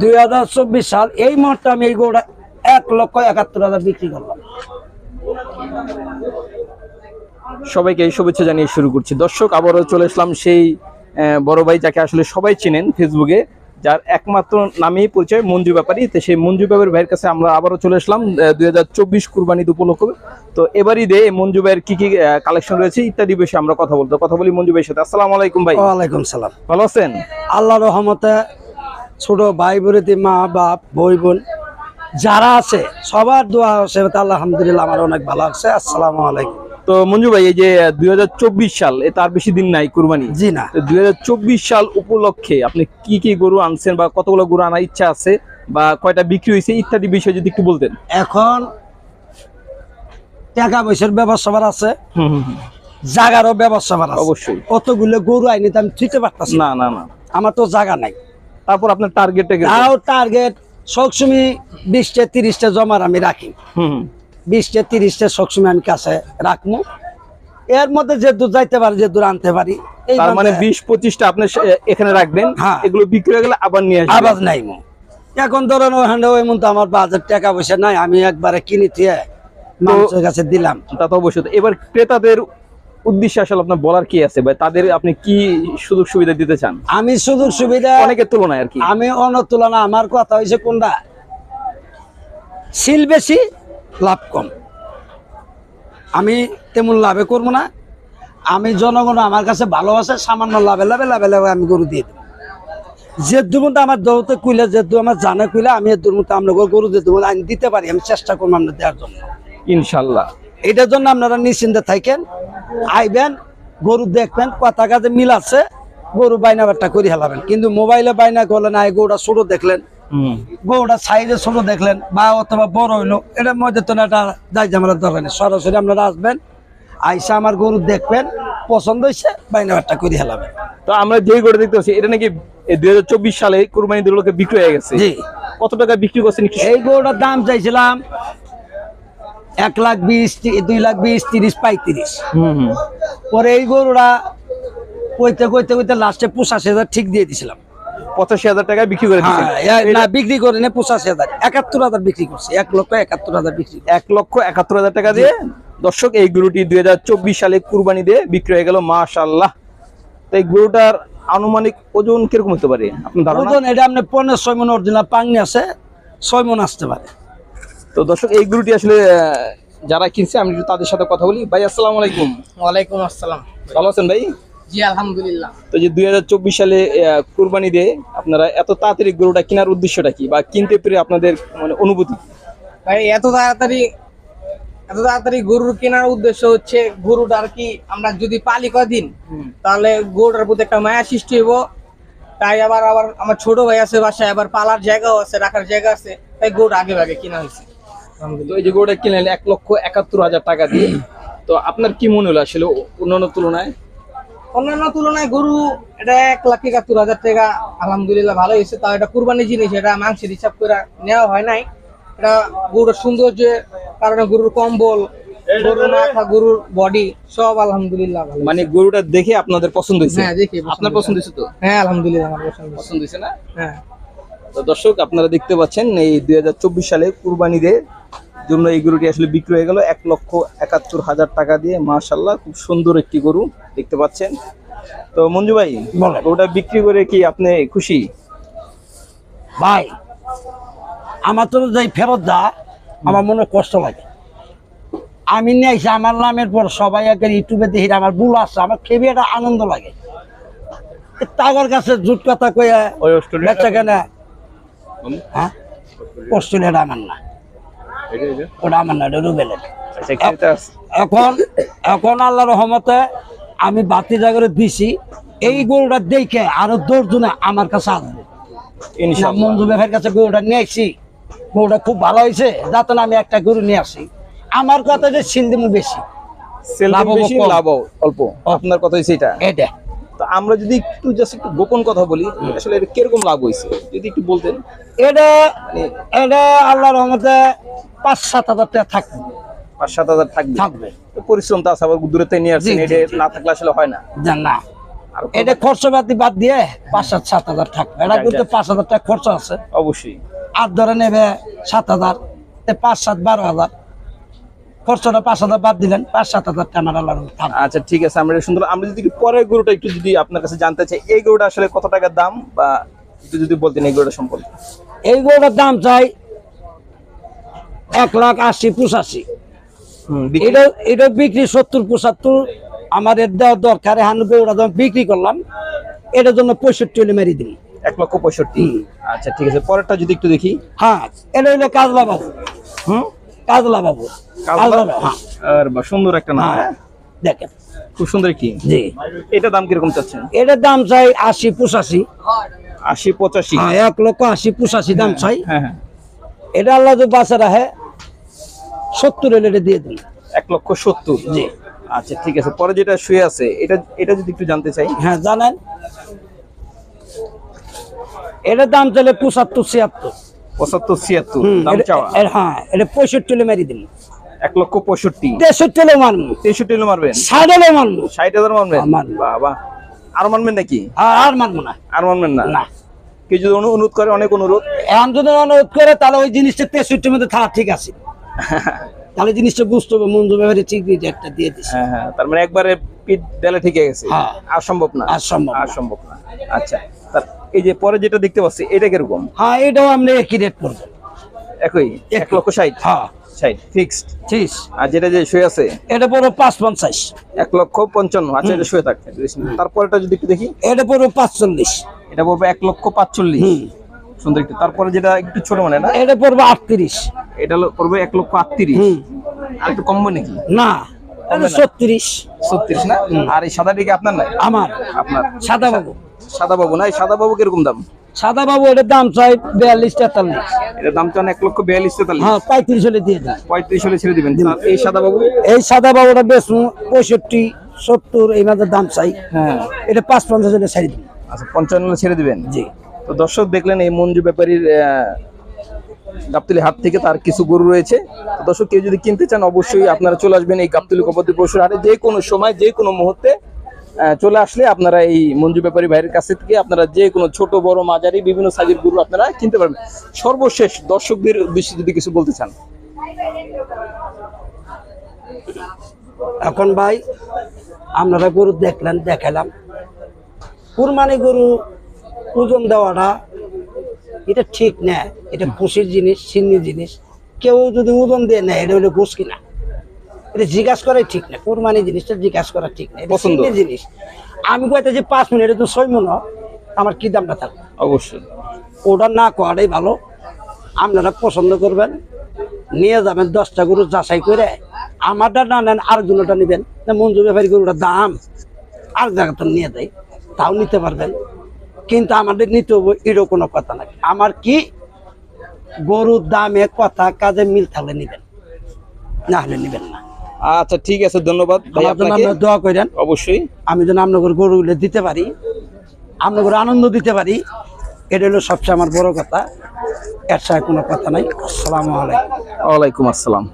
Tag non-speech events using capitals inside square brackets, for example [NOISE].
দুই সাল এই মুহূর্তে আমি এই গরুটা এক লক্ষ একাত্তর হাজার বিক্রি করলাম। সবাইকে এই শুভেচ্ছা জানিয়ে শুরু করছি। দর্শক আবারও চলে আসলাম সেই বড় ভাই যাকে আসলে সবাই চিনেন ফেসবুকে যার একমাত্র নামেই পরিচয় মঞ্জু ব্যাপারী। তো সেই মঞ্জু ব্যাপারী ভাইয়ের কাছে আমরা আবারও চলে আসলাম দুই হাজার চব্বিশ কুরবানিদ উপলক্ষে। তো এবারই দে মঞ্জু ভাইয়ের কি কি কালেকশন রয়েছে ইত্যাদি বিষয়ে আমরা কথা বলতে কথা বলি মঞ্জু ভাইয়ের সাথে। আসসালামু আলাইকুম ভাই। ওয়ালাইকুম সালাম। ভালো আছেন? আল্লাহ রহমতে ছোট ভাই বোনেতে মা বাপ বই বোন যারা আছে সবার দোয়া আছে আলহামদুলিল্লাহ আমার অনেক ভালো আছে আসসালামু আলাইকুম। তো মঞ্জু ভাই এই যে দুই হাজার চব্বিশ সাল এ তার বেশি দিন নাই কুরবানি। জি না। দুই হাজার চব্বিশ সাল উপলক্ষে আপনি কি কি গরু আনছেন বা কতগুলো গরু আনার ইচ্ছা আছে বা কয়টা বিক্রি হয়েছে ইত্যাদি বিষয় যদি একটু বলতেন। এখন টাকা পয়সার ব্যবস্থা আছে। জাগারও ব্যবস্থা অবশ্যই। কতগুলো গরু আইনি তো আমি থুইতে পারতাছি না। না না না। আমার তো জায়গা নাই। তারপর আপনার টার্গেটটা তাও টার্গেট সবসময় বিশটা তিরিশটা জমার আমি রাখি। বিশটা তিরিশটা সবসময় আমি কাছে রাখব এর মধ্যে যে দূর যাইতে পারি যে দূর আনতে পারি তার মানে বিশ পঁচিশটা আপনি এখানে রাখবেন হ্যাঁ। এগুলো বিক্রি হয়ে গেলে আবার নিয়ে আসবেন। আবাজ নাই এখন ধরেন ওখানে ওই মতো আমার বাজার টাকা পয়সা নাই আমি একবারে কিনে দিয়ে মানুষের কাছে দিলাম। তা তো অবশ্যই। এবার ক্রেতাদের উদ্দেশ্যে আসলে আপনার বলার কি আছে ভাই তাদের আপনি কি সুযোগ সুবিধা দিতে চান? আমি সুযোগ সুবিধা অনেকের তুলনায় আর কি। আমি অন্য তুলনা আমার কথা হয়েছে কোনটা? সিল বেশি লাভ কম। আমি তেমন লাভে করব না। আমি জনগণ আমার কাছে ভালোবাসে সামান্য লাভে লাভে লাভে লাভে আমি গরু দিয়ে দেবো। যে দুমতো আমার দৌড়তে কুইলে যে দু আমার জানে কুইলে আমি এর দুমতো আপনার গরু যে দুমতো আমি দিতে পারি আমি চেষ্টা করব আপনার দেওয়ার জন্য। ইনশাল্লাহ। এটার জন্য আপনারা নিশ্চিন্তে থাকেন আইবেন গরু দেখবেন কথা কাজে মিল আছে গরু বাইনা বাট্টা করে হেলাবেন। কিন্তু মোবাইলে বাইনা করলেন আই গরুটা ছোট দেখলেন গরুটা সাইজে ছোট দেখলেন বা অথবা বড় হইল এটার মধ্যে তো না একটা যাই ঝামেলার দরকার নেই সরাসরি আপনারা আসবেন আইসা আমার গরু দেখবেন পছন্দ হয়েছে বাইনা বাট্টা করে হেলাবেন। তো আমরা যেই গরু দেখতে পাচ্ছি এটা নাকি দুই হাজার চব্বিশ সালে কুরবানি দিগুলোকে বিক্রি হয়ে গেছে। কত টাকা বিক্রি করছেন এই গরুটার দাম চাইছিলাম এক লাখ বিশ দুই লাখ বিশ তিরিশ পঁয়ত্রিশ। পরে এই গরুটা কইতে কইতে কইতে লাস্টে পঁচাশি হাজার ঠিক দিয়ে দিছিলাম। পঁচাশি হাজার টাকা বিক্রি করে হ্যাঁ না বিক্রি করে নে পঁচাশি হাজার। একাত্তর হাজার বিক্রি করছে এক লক্ষ একাত্তর হাজার বিক্রি এক লক্ষ একাত্তর হাজার টাকা দিয়ে দর্শক এই গরুটি দুই হাজার চব্বিশ সালে কুরবানি দিয়ে বিক্রি হয়ে গেল মাশাল্লাহ তো এই গরুটার আনুমানিক ওজন কীরকম হতে পারে? ওজন এটা আপনি পনেরো ছয় মন অরিজিনাল পাংনি আছে ছয় মন আসতে পারে। তো দর্শক এই গরুটি আসলে যারা কিনছে আমি তাদের সাথে কথা বলি। ভাই আসসালামু আলাইকুম। ওয়ালাইকুম আসসালাম। ভালো আছেন ভাই? জি আলহামদুলিল্লাহ। তো যে দুই হাজার চব্বিশ সালে কুরবানি দিয়ে আপনারা এত তাড়াতাড়ি গরুটা কেনার উদ্দেশ্যটা কি? বা কিনতে পেরে আপনাদের মানে অনুভূতি? ভাই এত তাড়াতাড়ি এত তাড়াতাড়ি গরুর কেনার উদ্দেশ্য হচ্ছে গরুটা আর কি আমরা যদি পালি কদিন তাহলে গরুটার প্রতি একটা মায়া সৃষ্টি হইব। তাই আবার আবার আমার ছোট ভাই আছে বাসায় আবার পালার জায়গাও আছে রাখার জায়গা আছে তাই গরুটা আগে আগে কিনা হয়েছে। তো এই যে গরুটা কিনলেন এক লক্ষ একাত্তর হাজার টাকা দিয়ে। তো আপনার কি মনে হলো আসলে অন্যান্য তুলনায়? অন্যান্য তুলনায় গরু এটা এক লাখ একাত্তর হাজার টাকা আলহামদুলিল্লাহ ভালো হয়েছে। তাও এটা কুরবানি জিনিস এটা মাংসের হিসাব করে নেওয়া হয় নাই। এটা গরুর সৌন্দর্যের কারণে গরুর কম্বল গরুর মাথা গরুর বডি সব আলহামদুলিল্লাহ ভালো মানে গরুটা দেখে আপনাদের পছন্দ হয়েছে? হ্যাঁ দেখি আপনার পছন্দ হয়েছে তো? হ্যাঁ আলহামদুলিল্লাহ আমার পছন্দ হয়েছে। পছন্দ হয়েছে না? হ্যাঁ। তো দর্শক আপনারা দেখতে পাচ্ছেন এই দুই হাজার চব্বিশ সালে কুরবানিদের জন্য এই গরুটি আসলে বিক্রি হয়ে গেল। এক লক্ষ একাত্তর হাজার টাকা দিয়ে মাশাল্লাহ খুব সুন্দর একটি গরু দেখতে পাচ্ছেন। তো মঞ্জু ভাই ওটা বিক্রি করে কি আপনি খুশি? ভাই আমার তো যাই ফেরত যা আমার মনে কষ্ট লাগে। আমি নিয়ে আইসি আমার নামের পর সবাই একের ইউটিউবে দেখি আমার ভুল আসছে আমার খেয়ে একটা আনন্দ লাগে। তাগর কাছে জুট কথা কয়ে ওই অস্ট্রেলিয়া বেচা কেন হ্যাঁ? অস্ট্রেলিয়াটা আমার না। ওটা আমার না ওটা রুবেলের এখন এখন আল্লাহ রহমতে আমি বাতি জাগরে দিছি এই গরুটা দেখে আরও দশজনে আমার কাছে আসবে। মঞ্জু কাছে গরুটা নিয়ে আসছি। গরুটা খুব ভালো হয়েছে যাতে না আমি একটা গরু নিয়ে আসি। আমার কথা যে সিন্দিমু বেশি। লাভ বেশি লাভ অল্প। আপনার কথা হয়েছে এটা। এটা। তো আমরা যদি একটু জাস্ট একটু গোপন কথা বলি আসলে এটা কীরকম লাভ হয়েছে? যদি একটু বলতেন। এটা এটা আল্লাহ রহমতে পাঁচ সাত হাজার টাকা থাকবে। পাঁচ সাত হাজার থাকবে? থাকবে। তো পরিশ্রম তো আছে আবার দূরে নিয়ে আসছেন এটা না থাকলে আসলে হয় না। না আর এটা খরচপাতি বাদ দিয়ে পাঁচ সাত সাত হাজার থাকবে। এটা কিন্তু। পাঁচ হাজার টাকা খরচ আছে। অবশ্যই। আর ধরে নেবে সাত হাজার তে পাঁচ সাত বারো হাজার। খরচটা পাঁচ হাজার বাদ দিলেন পাঁচ সাত হাজার টাকা আমার আচ্ছা ঠিক আছে আমরা সুন্দর আমরা যদি পরের গরুটা একটু যদি আপনার কাছে জানতে চাই এই গরুটা আসলে কত টাকার দাম? বা একটু যদি বলতেন এই গরুটা সম্পর্কে। এই গরুটার দাম চাই এক লাখ আশি পঁচাশি। হুম, এটা এটা বিক্রি সত্তর পঁচাত্তর। আমার এর দেওয়ার দরকার হান গরুটা যখন বিক্রি করলাম এটার জন্য পঁয়ষট্টি হলে মেরে দিন এক লক্ষ পঁয়ষট্টি। আচ্ছা ঠিক আছে পরেরটা যদি একটু দেখি। হ্যাঁ এটা হইল কাজলা বাবু হুম? কাজলা বাবু। কাজলা হ্যাঁ। আর বা সুন্দর একটা নাম। হ্যাঁ হ্যাঁ? দেখেন। খুব সুন্দর কি জি। এটা দাম কীরকম চাচ্ছেন? এটার দাম চাই আশি পঁচাশি। আশি পঁচাশি। হ্যাঁ এক লক্ষ আশি পঁচাশি দাম চাই। হ্যাঁ হ্যাঁ। এটা আল্লাহ যে বাঁচা রাখে সত্তর এটা দিয়ে দিন এক লক্ষ সত্তর। জি। আচ্ছা ঠিক আছে। পরে যেটা শুয়ে আছে এটা এটা যদি একটু জানতে চাই। হ্যাঁ জানেন। এটার দাম চলে পঁচাত্তর ছিয়াত্তর। পঁচাত্তর ছিয়াত্তর হ্যাঁ এটা পঁয়ষট্টি মেরে দিন এক লক্ষ পঁয়ষট্টি। তেষট্টি হলে মারবো। তেষট্টি হলে মারবেন? ষাট হলে মারবো। ষাট হাজার মারবেন? হ্যাঁ, বাবা। আর মারবেন নাকি? আর আর না। আর মারবেন না? না। কেউ যদি অনুরোধ করে অনেক অনুরোধ? এখন যদি অনুরোধ করে তাহলে ওই জিনিসটা তেষট্টির মধ্যে থাকা ঠিক আছে। [LAUGHS] তাহলে জিনিসটা বুঝতে হবে মঞ্জু ব্যাপারে ঠিক একটা দিয়ে দিছে। হ্যাঁ হ্যাঁ তার মানে একবারে পিঠ দেলে ঠিক গেছে। হ্যাঁ। আর সম্ভব না? আর সম্ভব না। আর সম্ভব না। আচ্ছা। এই যে পরে যেটা দেখতে পাচ্ছি এটা কীরকম? হ্যাঁ এটাও আপনি একই রেট পড়বে একই? এক লক্ষ ষাট? হ্যাঁ। ষাট ফিক্সড ঠিক আর যেটা যে শুয়ে আছে? এটা পড়বে পাঁচ পঞ্চাশ এক লক্ষ পঞ্চান্ন। আচ্ছা এটা শুয়ে থাকছে তারপরেটা যদি একটু দেখি? এটা পড়বে পাঁচচল্লিশ। এটা পড়বে এক লক্ষ পাঁচচল্লিশ। সুন্দর একটু। তারপরে যেটা একটু ছোট মানে না? এটা পড়বে আটত্রিশ। এটা পড়বে এক লক্ষ আটত্রিশ। আর একটু কমবে নাকি? না ছত্রিশ। ছত্রিশ না? আর এই সাদা দিকে আপনার নাই? আমার। আপনার। সাদা বাবু সাদা বাবু না? এই সাদা বাবু কীরকম দাম? সাদা বাবু এটার দাম চাই বিয়াল্লিশ তেতাল্লিশ। এটার দাম চান এক লক্ষ বিয়াল্লিশ তেতাল্লিশ। হ্যাঁ পঁয়ত্রিশ হলে দিয়ে দিন। পঁয়ত্রিশ হলে ছেড়ে দিবেন। এই সাদা বাবু এই সাদা বাবুটা বেশ পঁয়ষট্টি সত্তর এই মাঝে দাম চাই। হ্যাঁ। এটা পাঁচ পঞ্চাশ হলে ছাড়ি দিন আচ্ছা পঞ্চান্ন ছেড়ে দিবেন? জি। তো দর্শক দেখলেন এই মঞ্জু ব্যাপারীর গাবতলি হাট থেকে তার কিছু গরু রয়েছে। দর্শক কেউ যদি কিনতে চান অবশ্যই আপনারা চলে আসবেন এই গাবতলি কপতি পশুর হাটে। যে কোনো সময় যে কোনো মুহূর্তে চলে আসলে আপনারা এই মঞ্জু ব্যাপারী ভাইয়ের কাছে থেকে আপনারা যে কোনো ছোট, বড়, মাঝারি, বিভিন্ন সাইজের গরু আপনারা কিনতে পারবেন। সর্বশেষ দর্শকদের উদ্দেশ্যে যদি কিছু বলতে চান। এখন ভাই, আপনারা গরু দেখলেন, দেখালাম। কুরবানি গরু ওজন দেওয়াটা এটা ঠিক না। এটা খুশির জিনিস সিন্নি জিনিস। কেউ যদি ওজন দিয়ে নেয়, এটা হলো ঘুষ কিনা। এটা জিজ্ঞাসা করাই ঠিক না। কোরবানি জিনিসটা জিজ্ঞাসা করা ঠিক না। পছন্দ। জিনিস। আমি কইতে যে পাঁচ মিনিট এটা তো ছয় মনে আমার কি দামটা থাকবে অবশ্যই। ওটা না করাটাই ভালো। আপনারা পছন্দ করবেন নিয়ে যাবেন দশটা গরু যাচাই করে। আমারটা না নেন আর আরেকজনটা নেবেন। না মঞ্জু ব্যাপারী গরুটার দাম। আর জায়গাতে নিয়ে দেয় তাও নিতে পারবেন। কিন্তু আমাদের নিতে হবে এরও কোনো কথা নাই। আমার কি গরুর দামে কথা কাজে মিল থাকলে নেবেন। না হলে নেবেন না। আচ্ছা ঠিক আছে ধন্যবাদ। ভাই আপনাকে? দোয়া করেন। অবশ্যই। আমি যেন আপনাদের গরুগুলো দিতে পারি আপনাদের আনন্দ দিতে পারি এটা হলো সবচেয়ে আমার বড় কথা। এর সাথে কোনো কথা নাই। আসসালামু আলাইকুম। ওয়ালাইকুম আসসালাম।